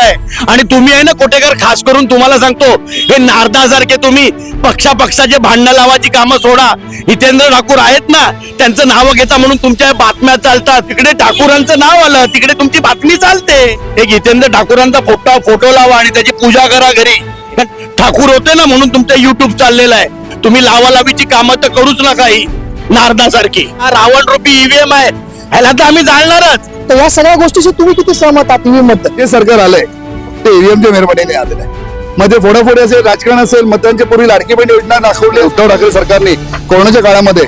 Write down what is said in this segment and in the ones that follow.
आहे. आणि तुम्ही आहे ना कोटेकर खास करून तुम्हाला सांगतो हे नारदासारखे तुम्ही पक्षा पक्षाचे भांडणं लावायची कामं सोडा. हितेंद्र ठाकूर आहेत ना त्यांचं नाव घेता म्हणून तुमच्या बातम्या चालतात. तिकडे ठाकूरांचं नाव आलं तिकडे तुमची बातमी चालते. एक हितेंद्र ठाकूरांचा फोटो फोटो लावा आणि त्याची पूजा करा घरी. ठाकूर होते ना म्हणून तुमचं युट्यूब चाललेलं आहे. तुम्ही लावालावीची कामं तर करूच नका ही नारदासारखी. हा रावण रुपी ईव्हीएम आहे. ह्याला तर आम्ही जाणणारच तर या सगळ्या गोष्टीशी तुम्ही किती सहमत आहात ईव्हीएमबद्दल जे सरकार आलंय. ते ईव्हीएमच्या मेहरबाने आलेलं आहे. मध्ये फोडाफोडी असेल राजकारण असेल मतदानच्या पूर्वी लाडकी बहीण योजना दाखवली उद्धव ठाकरे सरकारने कोरोनाच्या काळामध्ये.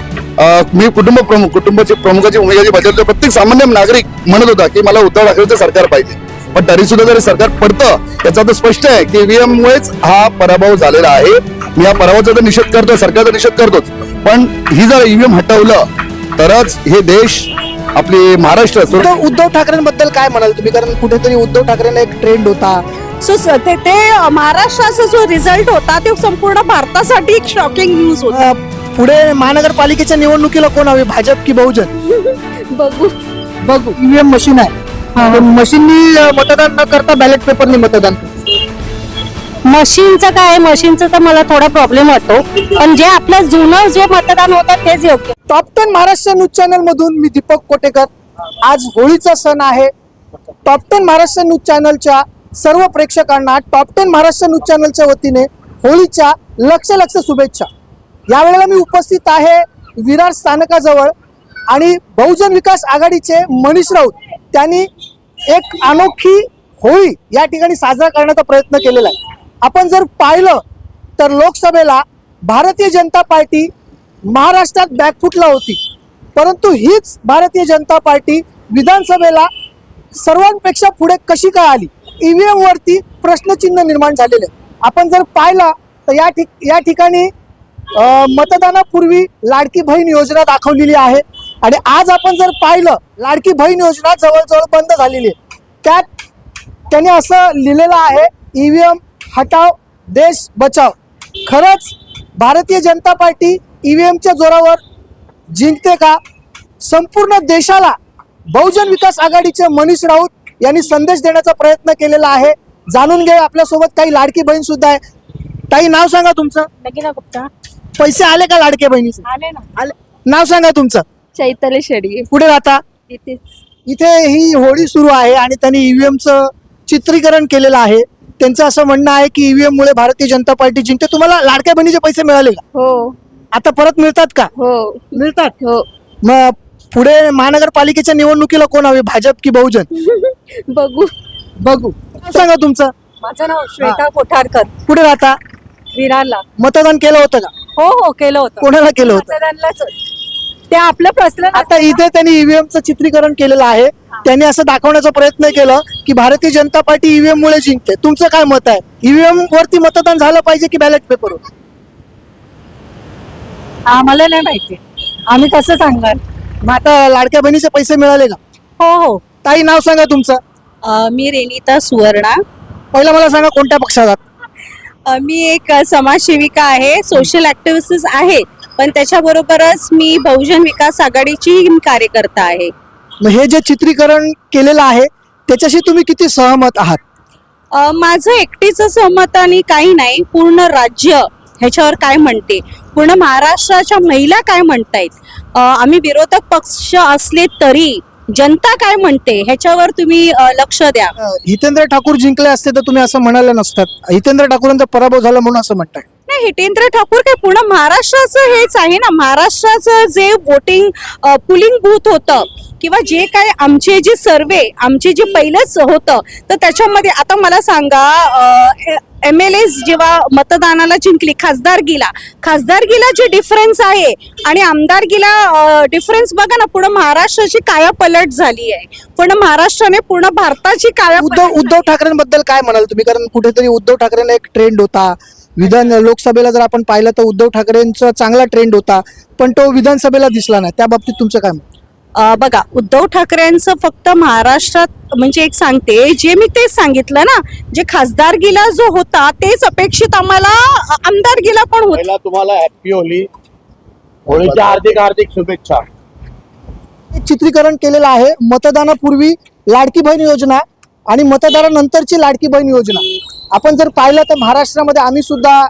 मी कुटुंब प्रमुख कुटुंबाची प्रमुखाची भूमिका जी बजावली प्रत्येक सामान्य नागरिक म्हणत होता की मला उद्धव ठाकरेचं सरकार पाहिजे. पण तरी सुद्धा जरी सरकार पडतं याचा तर स्पष्ट आहे की ईव्हीएम मुळेच हा पराभव झालेला आहे. मी या पराभवाचा तर निषेध करतो सरकारचा निषेध करतोच. पण ही जर ईव्हीएम हटवलं तरच हे देश आपली महाराष्ट्र उद्धव उद्धव ठाकरेंबद्दल काय म्हणाल तुम्ही? कारण कुठेतरी उद्धव ठाकरेंना एक ट्रेंड होता. सो स- ते ते महाराष्ट्राचा जो रिझल्ट होता ते संपूर्ण भारतासाठी एक शॉकिंग न्यूज होता. अं, पुढे महानगरपालिकेच्या निवडणुकीला कोण हवे? भाजप की बहुजन? बघू. बघू. ईव्हीएम मशीन आहे. मशीननी मतदान न करता बॅलेट पेपरनी मतदान. मशीनचं काय मशीनचं तर मला थोडा प्रॉब्लेम वाटतो पण जे आपलं जुनं जे मतदान होतं तेच योग्य. Top ten Maharashtra news channel मधून मी दीपक कोटेकर. आज होळीचा सण आहे. टॉप टेन महाराष्ट्र न्यूज चॅनलच्या सर्व प्रेक्षकांना टॉप टेन महाराष्ट्र न्यूज चॅनलच्या वतीने होळीच्या लक्ष लक्ष शुभेच्छा. यावेळेला मी उपस्थित आहे विरार स्थानकाजवळ आणि बहुजन विकास आघाडीचे मनीष राऊत. त्यांनी एक अनोखी होळी या ठिकाणी साजरा करण्याचा प्रयत्न केलेला आहे. आपण जर पाहिलं तर लोकसभेला भारतीय जनता पार्टी महाराष्ट्रात बॅकफुटला होती. परंतु हीच भारतीय जनता पार्टी विधानसभेला सर्वांपेक्षा पुढे कशी काय आली? ईव्हीएम वरती प्रश्नचिन्ह निर्माण झालेले. आपण जर पाहिला तर या ठिक या ठिकाणी मतदानापूर्वी लाडकी बहीण योजना दाखवलेली आहे. आणि आज आपण जर पाहिलं लाडकी बहीण योजना जवळजवळ बंद झालेली आहे. त्यात त्याने असं लिहिलेलं आहे ईव्हीएम हटाव देश बचाव. खरंच भारतीय जनता पार्टी ईव्हीएमच्या जोरावर जिंकते का? संपूर्ण देशाला बहुजन विकास आघाडीचे मनीष राऊत यांनी संदेश देण्याचा प्रयत्न केलेला आहे. जाणून घे आपल्यासोबत काही लाडकी बहीण सुद्धा आहे. ताई नाव सांगा तुमचं. गुप्ता. पैसे आले का लाडक्या बहिणीचे? आले ना. आले. नाव सांगा तुमचं. चैतन्य शेडगे कुठे राहता? इथेच. इथे ही होळी सुरू आहे आणि त्यांनी ईव्हीएमचं चित्रीकरण केलेलं आहे. त्यांचं असं म्हणणं आहे की ईव्हीएम मुळे भारतीय जनता पार्टी जिंकते. तुम्हाला लाडक्या बहिणीचे पैसे मिळाले का? हो. आता परत मिळतात का? हो. मिळतात? हो. मग पुढे महानगरपालिकेच्या निवडणुकीला कोण हवे? भाजप की बहुजन? बघू. बघू. सांगा तुमचं. माझं नाव श्वेता कोठारकर. कुठे राहता? विरारला. मतदान केलं होतं का? हो हो केलं होतं. कोणाला केलं होतं? मतदानलाच ते आपलं प्रश्न आता इथे त्यांनी ईव्हीएमचं चित्रीकरण केलेलं आहे. त्यांनी असं दाखवण्याचा प्रयत्न केलं की भारतीय जनता पार्टी ईव्हीएम मुळे जिंकते. तुमचं काय मत आहे? ईव्हीएम वरती मतदान झालं पाहिजे की बॅलेट पेपरवर आम्हाला नाही माहिती. आम्ही कसं सांगणार? मग आता लाडक्या बहिणीचे पैसे मिळाले का? हो हो. ताई नाव सांगा तुमचं. अ, मी रेनिता सुवर्णा. पहिलं मला सांगा कोणत्या पक्षात आहात? अ, मी एक समाजसेविका आहे सोशल ऍक्टिव्हिस्ट आहे. पण त्याच्याबरोबरच मी बहुजन विकास आघाडीची कार्यकर्ता आहे. मग हे जे चित्रीकरण केलेलं आहे त्याच्याशी तुम्ही किती सहमत आहात? अ, माझं एकटीचं सहमत आणि काही नाही पूर्ण राज्य ह्याच्यावर काय म्हणते? पूर्ण महाराष्ट्राच्या महिला काय म्हणतायत? अ, आम्ही विरोधक पक्ष असले तरी जनता काय म्हणते? ह्याच्यावर तुम्ही अ, लक्ष द्या. हितेंद्र ठाकूर जिंकले असते तर तुम्ही असं म्हणाले नसतात. हितेंद्र ठाकूरांचा पराभव झाला म्हणून असं म्हणताय. नाही हितेंद्र ठाकूर काय पूर्ण महाराष्ट्राचं हेच आहे ना? महाराष्ट्राचं जे वोटिंग पुलिंग बूथ होतं किंवा जे काय आमचे जे सर्वे आमचे जे पहिलंच होतं तर त्याच्यामध्ये आता मला सांगा एम एल एस जेव्हा मतदानाला जिंकली खासदारकीला खासदारकीला जे डिफरन्स आहे आणि आमदारकीला डिफरन्स बघा ना पूर्ण महाराष्ट्राची काया पलट झाली आहे. पूर्ण महाराष्ट्राने पूर्ण भारताची काया उद्धव उद्धव ठाकरेंबद्दल काय म्हणाल तुम्ही? कारण कुठेतरी उद्धव ठाकरेंना एक ट्रेंड होता. विधान लोकसभेला जर आपण पाहिलं तर उद्धव ठाकरेंचा चांगला ट्रेंड होता पण तो विधानसभेला दिसला नाही. त्या बाबतीत तुमचं काय मत? बघा उद्धव ठाकरेंचं फक्त महाराष्ट्रात म्हणजे एक सांगते जे मी तेच सांगितलं ना जे खासदारकीला जो होता तेच अपेक्षित आम्हाला अ, आमदारकीला पण होत. तुम्हाला हॅपी होली होळीच्या हार्दिक हार्दिक शुभेच्छा. एक चित्रीकरण केलेलं आहे मतदानापूर्वी लाडकी बहीण योजना आणि मतदारानंतरची लाडकी बहीण योजना. आपण जर पाहिलं तर महाराष्ट्रामध्ये आम्ही सुद्धा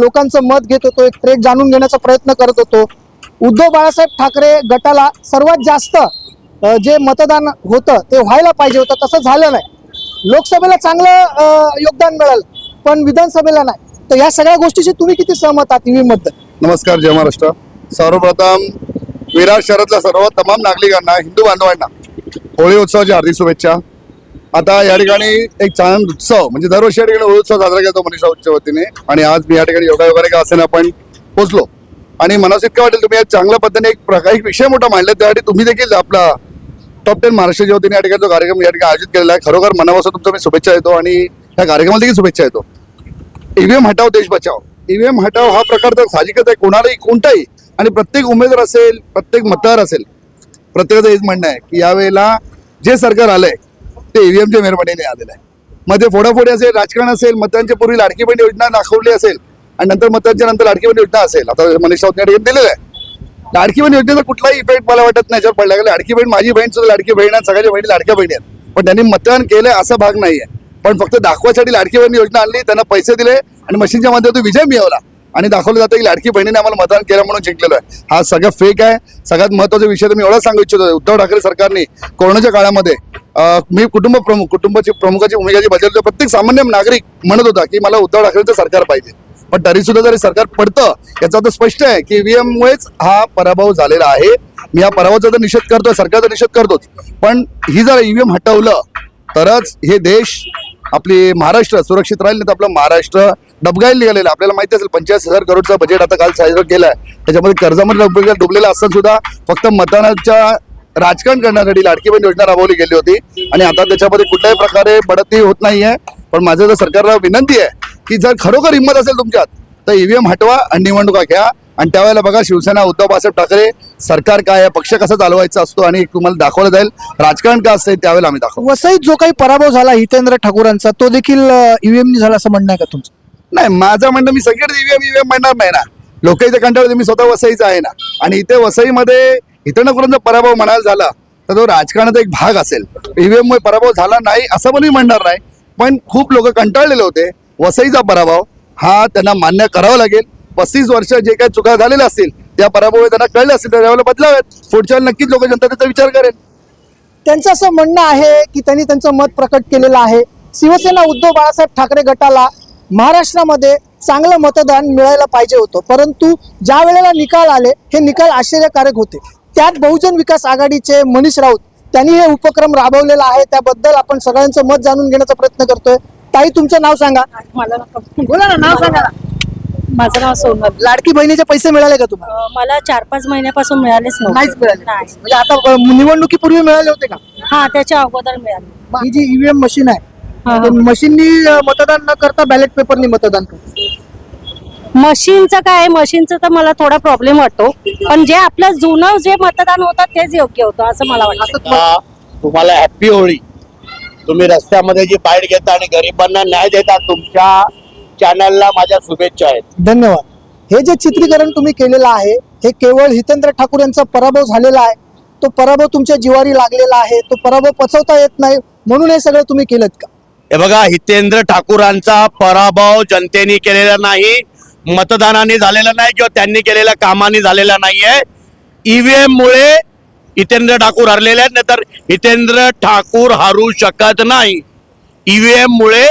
लोकांचं मत घेत होतो एक ट्रेक जाणून घेण्याचा प्रयत्न करत होतो. उद्धव बाळासाहेब ठाकरे गटाला सर्वात जास्त जे मतदान होतं ते व्हायला पाहिजे होतं तसं झालं नाही. लोकसभेला चांगलं योगदान मिळालं पण विधानसभेला नाही. तर या सगळ्या गोष्टीशी तुम्ही किती सहमत आहात ईव्हीएमबद्दल नमस्कार जय महाराष्ट्र. सर्वप्रथम विरार शहरातल्या सर्व तमाम नागरिकांना हिंदू बांधवांना होळी उत्सवाची हार्दिक शुभेच्छा. आता या ठिकाणी एक छान उत्सव म्हणजे दरवर्षी या ठिकाणी उत्सव साजरा करतो मनीषा उच्च वतीने. आणि आज मी या ठिकाणी योगा वगैरे का असेल आपण पोचलो. आणि मला असं इतकं वाटेल तुम्ही चांगल्या पद्धतीने एक प्रकार एक विषय मोठा मांडला त्यासाठी तुम्ही देखील आपला टॉप टेन महाराष्ट्राच्या वतीने या ठिकाणी जो कार्यक्रम या ठिकाणी आयोजित केलेला आहे खरोखर मनापासून तुमचा मी शुभेच्छा देतो आणि या कार्यक्रमाला देखील शुभेच्छा देतो. ईव्हीएम हटाव देश बचाव ईव्हीएम हटाव हा प्रकार तर साहजिकच आहे कोणालाही कोणताही आणि प्रत्येक उमेदवार असेल प्रत्येक मतदार असेल प्रत्येकाचं हेच म्हणणं आहे की यावेळेला जे सरकार आलंय ते ईव्हीएमच्या मेहरबानीने आलेलं आहे. मध्ये फोडाफोडी असेल राजकारण असेल मतदानच्या पूर्वी लाडकी योजना दाखवली असेल आणि नंतर मतदानच्या नंतर लाडकी योजना असेल आता मनीष राऊत या दिलेलं आहे. लाडकीबंड योजनेचा कुठलाही इफेक्ट मला वाटत नाही याच्यावर पडला लाडकी बहीण माझी बहीण सुद्धा लाडकी बहीण आहे सगळ्याच्या बहिणी लाडक्या बहिणी आहेत. पण त्यांनी मतदान केलं असा भाग नाहीये. पण फक्त दाखवासाठी लाडकी बहीण योजना आणली त्यांना पैसे दिले आणि मशीनच्या माध्यमातून विजय मिळवला. आणि दाखवलं जातं की लाडकी बहिणीने आम्हाला मतदान केलं म्हणून जिंकलेलं आहे. हा सगळं फेक आहे. सगळ्यात महत्त्वाचा विषय तर मी एवढा सांगू इच्छितो. उद्धव ठाकरे सरकारने कोरोनाच्या काळामध्ये मी कुटुंब प्रमुख कुटुंबाची प्रमुखाची भूमिका जी बजावली प्रत्येक सामान्य नागरिक म्हणत होता की मला उद्धव ठाकरेचं सरकार पाहिजे. पण तरी सुद्धा जरी सरकार पडतं याचा तर स्पष्ट आहे की ईव्हीएम मुळेच हा पराभव झालेला आहे. मी या पराभवाचा तर निषेध करतोय सरकारचा निषेध करतोच. पण ही जर ईव्हीएम हटवलं तरच हे देश आपली महाराष्ट्र सुरक्षित राहील नाही तर आपलं महाराष्ट्र डबगायला निघालेलं आपल्याला माहिती असेल पंचाळीस हजार करोडचा बजेट आता काल साजरा आहे त्याच्यामध्ये कर्जामध्ये डुबलेला डुबलेला असताना सुद्धा फक्त मतदानाच्या राजकारण करण्यासाठी लाडकी बहीण योजना राबवली गेली होती. आणि आता त्याच्यामध्ये कुठल्याही प्रकारे बढती होत नाहीये. पण माझं जर सरकारला विनंती आहे की जर खरोखर हिंमत असेल तुमच्यात तर ईव्हीएम हटवा आणि निवडणुका घ्या. आणि त्यावेळेला बघा शिवसेना उद्धव बाळासाहेब ठाकरे सरकार काय आहे पक्ष कसा चालवायचा असतो आणि तुम्हाला दाखवलं जाईल. राजकारण का असतं त्यावेळेला आम्ही दाखवू वसईत जो काही पराभव झाला हितेंद्र ठाकूरांचा तो देखील ईव्हीएमनी झाला असं म्हणणं आहे का तुमचं? नाही माझं म्हणणं मी सगळीकडे ईव्हीएम ईव्हीएम म्हणणार नाही ना. लोक इथे कंटाळले मी स्वतः वसईचा आहे ना. आणि इथे वसईमध्ये करून पराभव म्हणायला झाला तर तो राजकारणाचा एक भाग असेल. ईव्हीएम मुळे पराभव झाला नाही असं पण मी म्हणणार नाही. पण खूप लोक कंटाळलेले होते वसईचा पराभव हा त्यांना मान्य करावा लागेल. पस्तीस वर्ष जे काही चुका झालेल्या असतील त्या पराभव त्यांना कळले असतील तर त्यावेळेला बदलाव्यात. पुढच्या वेळेला नक्कीच लोक जनता त्याचा विचार करेल. त्यांचं असं म्हणणं आहे की त्यांनी त्यांचं मत प्रकट केलेलं आहे. शिवसेना उद्धव बाळासाहेब ठाकरे गटाला महाराष्ट्रामध्ये चांगलं मतदान मिळायला पाहिजे होतं. परंतु ज्या वेळेला निकाल आले हे निकाल आश्चर्यकारक होते. त्यात बहुजन विकास आघाडीचे मनीष राऊत त्यांनी हे उपक्रम राबवलेला आहे. त्याबद्दल आपण सगळ्यांचं मत जाणून घेण्याचा प्रयत्न करतोय. ताई तुमचं नाव सांगा. मला बोला ना नाव सांगा. माझं नाव सोनल. लाडकी बहिणीचे पैसे मिळाले का तुम्हाला? मला चार पाच महिन्यापासून मिळालेच नाहीच मिळाले. नाही. म्हणजे आता निवडणुकीपूर्वी मिळाले होते का? हा त्याच्या अगोदर मिळाले. ही जी ईव्हीएम मशीन आहे मशीननी मतदान न करता बॅलेट पेपरनी मतदान मशीनचं काय मशीनचं तर मला थोडा प्रॉब्लेम वाटतो. पण जे आपलं जुनं जे मतदान होतं तेच योग्य होतं असं मला वाटतं. तुम्हाला हॅप्पी होळी. तुम्ही रस्त्यामध्ये जी बाईट घेता आणि गरिबांना न्याय देता तुमच्या चॅनलला माझ्या शुभेच्छा आहेत. धन्यवाद. हे जे चित्रीकरण तुम्ही केलेलं आहे हे केवळ हितेंद्र ठाकूर यांचा पराभव झालेला आहे. तो पराभव तुमच्या जिवारी लागलेला आहे तो पराभव पचवता येत नाही म्हणून हे सगळं तुम्ही केलं का? हे बघा हितेंद्र ठाकूरांचा पराभव जनतेने केलेला नाही मतदानाने झालेला नाही किंवा त्यांनी केलेल्या कामाने झालेला नाहीये. ईव्हीएम मुळे हितेंद्र ठाकूर हरलेले आहेत नाहीतर हितेंद्र ठाकूर हरू शकत नाही. ईव्हीएम मुळे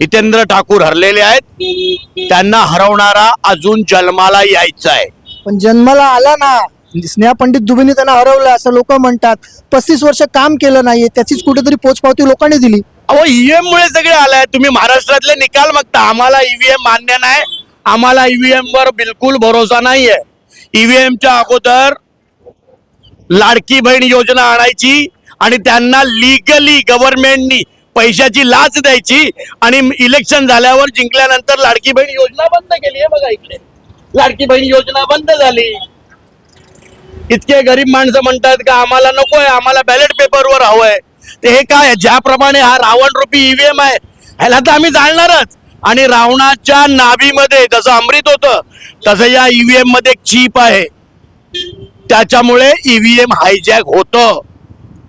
हितेंद्र ठाकूर हरलेले आहेत. त्यांना हरवणारा अजून जन्माला यायचा आहे पण जन्माला आला ना. स्नेहा पंडित दुबेने त्यांना हरवलं असं लोक म्हणतात. पस्तीस वर्ष काम केलं नाहीये त्याचीच कुठेतरी पोचपावती लोकांनी दिली. अहो ईव्हीएम मुळे सगळे आलाय तुम्ही महाराष्ट्रातले निकाल बघता. आम्हाला ईव्हीएम मान्य नाही. आम्हाला ईव्हीएम वर बिलकुल भरोसा नाहीये. ईव्हीएमच्या अगोदर लाडकी बहीण योजना आणायची आणि त्यांना लिगली गव्हर्नमेंटनी पैशाची लाच द्यायची आणि इलेक्शन झाल्यावर जिंकल्यानंतर लाडकी बहीण योजना बंद केली. आहे बघा इकडे. लाडकी बहीण योजना बंद झाली. इतके गरीब माणसं म्हणतात का आम्हाला नकोय. आम्हाला बॅलेट पेपरवर हवंय. ते हे काय ज्याप्रमाणे हा रावण रूपी ईव्हीएम आहे ह्याला तर आम्ही जाणणारच. आणि रावणाच्या नाभीमध्ये जसं अमृत होतं तसं या ईव्हीएममध्ये एक चीप आहे. त्याच्यामुळे ईव्हीएम हायजॅक होतं.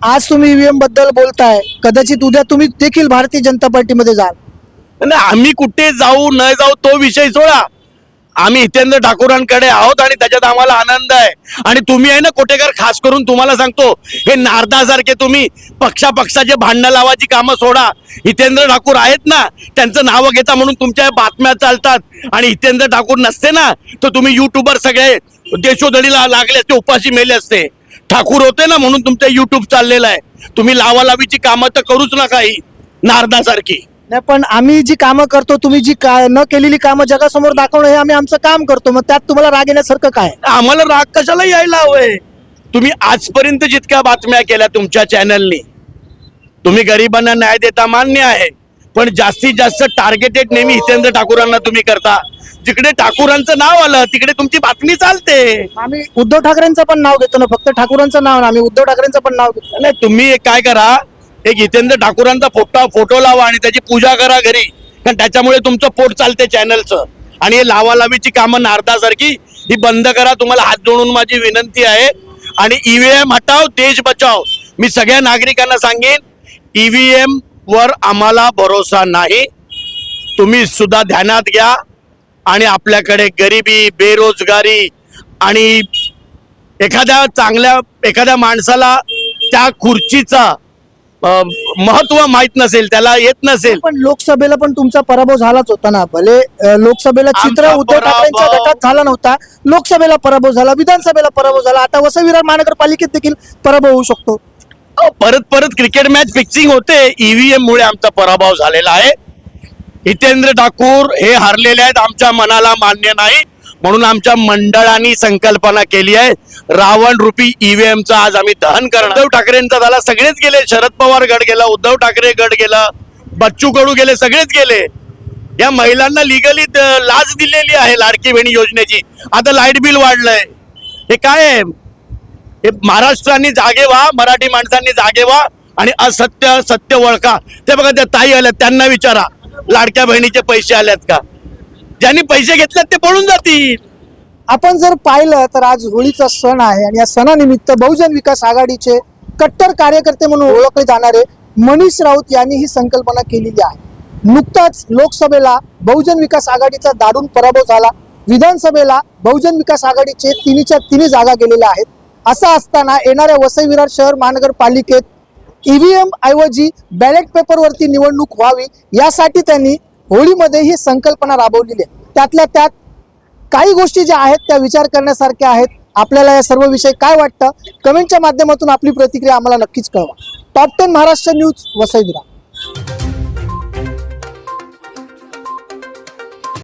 आज तुम्ही ईव्हीएमबद्दल बोलताय. कदाचित उद्या तुम्ही देखील भारतीय जनता पार्टीमध्ये जाल. नाही आम्ही कुठे जाऊ न जाऊ तो विषय सोडा. आम्ही हितेंद्र ठाकूरांकडे आहोत आणि त्याच्यात आम्हाला आनंद आहे. आणि तुम्ही आहे ना कोटेकर खास करून तुम्हाला सांगतो हे नारदासारखे तुम्ही पक्षापक्षाचे भांडणं लावायची कामं सोडा. हितेंद्र ठाकूर आहेत ना त्यांचं नावं घेता म्हणून तुमच्या बातम्या चालतात. आणि हितेंद्र ठाकूर नसते ना तर तुम्ही युट्यूबर सगळे देशोधडीला लागले असते उपाशी मेले असते. ठाकूर होते ना म्हणून तुमचं युट्यूब चाललेलं आहे. तुम्ही लावालावीची कामं तर करूच नका ही नारदासारखी. नाही पण आम्ही जी कामं करतो तुम्ही जी का न केलेली कामं जगासमोर दाखवणं हे आम्ही आमचं काम करतो. मग त्यात तुम्हाला राग येण्यासारखं काय? आम्हाला राग कशाला यायला हवंय? तुम्ही आजपर्यंत जितक्या बातम्या केल्या तुमच्या चॅनलनी तुम्ही गरिबांना न्याय देता मान्य आहे. पण जास्तीत जास्त टार्गेटेड नेहमी हितेंद्र ठाकूरांना तुम्ही करता. जिकडे ठाकूरांचं नाव आलं तिकडे तुमची बातमी चालते. आम्ही उद्धव ठाकरेंचं पण नाव घेतो ना फक्त ठाकूरांचं नाव नाही आम्ही उद्धव ठाकरेंचं पण नाव घेतो. नाही तुम्ही एक काय करा एक हितेंद्र ठाकूरांचा फोटो फोटो लावा आणि त्याची पूजा करा घरी. कारण त्याच्यामुळे तुमचं पोट चालते चॅनलचं आणि हे लावालावीची कामं नारदासारखी ही बंद करा. तुम्हाला हात जोडून माझी विनंती आहे. आणि ईव्हीएम हटाव देश बचाव. मी सगळ्या नागरिकांना सांगेन ईव्हीएम वर आम्हाला भरोसा नाही. तुम्ही सुद्धा ध्यानात घ्या. आणि आपल्याकडे गरिबी बेरोजगारी आणि एखाद्या चांगल्या एखाद्या माणसाला त्या खुर्चीचा महत्त्व माहीत नसेल त्याला येत नसेल. पण लोकसभेला पण तुमचा पराभव झालाच होता ना. भले अं, लोकसभेला चित्र आमचा उद्धव ठाकरेंच्या पराभव- गटात झाला नव्हता लोकसभेला पराभव झाला विधानसभेला पराभव झाला. आता वसई विरार महानगरपालिकेत देखील पराभव होऊ शकतो. अहो, परत परत क्रिकेट मॅच फिक्सिंग होते. ईव्हीएम मुळे आमचा पराभव झालेला आहे. हितेंद्र ठाकूर हे हरलेले आहेत आमच्या मनाला मान्य नाही. म्हणून आमच्या मंडळाने संकल्पना केली आहे. रावण रुपी ईव्हीएमचं आज आम्ही दहन करणार. उद्धव ठाकरेंचा झाला सगळेच गेले. शरद पवार गड गेला उद्धव ठाकरे गड गेला बच्चू कडू गेले सगळेच गेले. या महिलांना लिगली लाच दिलेली आहे लाडकी बहिणी योजनेची. आता लाइट बिल वाढलंय. हे काय आहे? हे महाराष्ट्रांनी जागे व्हा मराठी माणसांनी जागे व्हा आणि असत्य सत्य ओळखा. ते बघा त्या ताई आल्यात त्यांना विचारा. लाडक्या बहिणीचे पैसे आल्यात का? ज्यांनी पैसे घेतलेत ते पळून जातील. आपण जर पाहिलं तर आज होळीचा सण आहे आणि या सणानिमित्त बहुजन विकास आघाडीचे कट्टर कार्यकर्ते म्हणून ओळखले जाणारे मनीष राऊत यांनी ही संकल्पना केलेली आहे. नुकताच लोकसभेला बहुजन विकास आघाडीचा दारुण पराभव झाला. विधानसभेला बहुजन विकास आघाडीचे तिन्हीच्या तिन्ही जागा गेलेल्या आहेत. असं असताना येणाऱ्या वसई विरार शहर महानगरपालिकेत ईव्हीएम ऐवजी बॅलेट पेपरवरती निवडणूक व्हावी यासाठी त्यांनी होळीमध्ये ही संकल्पना राबवलेली आहे. त्यातल्या त्यात काही गोष्टी ज्या आहेत त्या विचार करण्यासारख्या आहेत. आपल्याला या सर्व विषय काय वाटतं? कमेंटच्या माध्यमातून आपली प्रतिक्रिया आम्हाला नक्कीच कळवा. Top ten Maharashtra news वसईदरा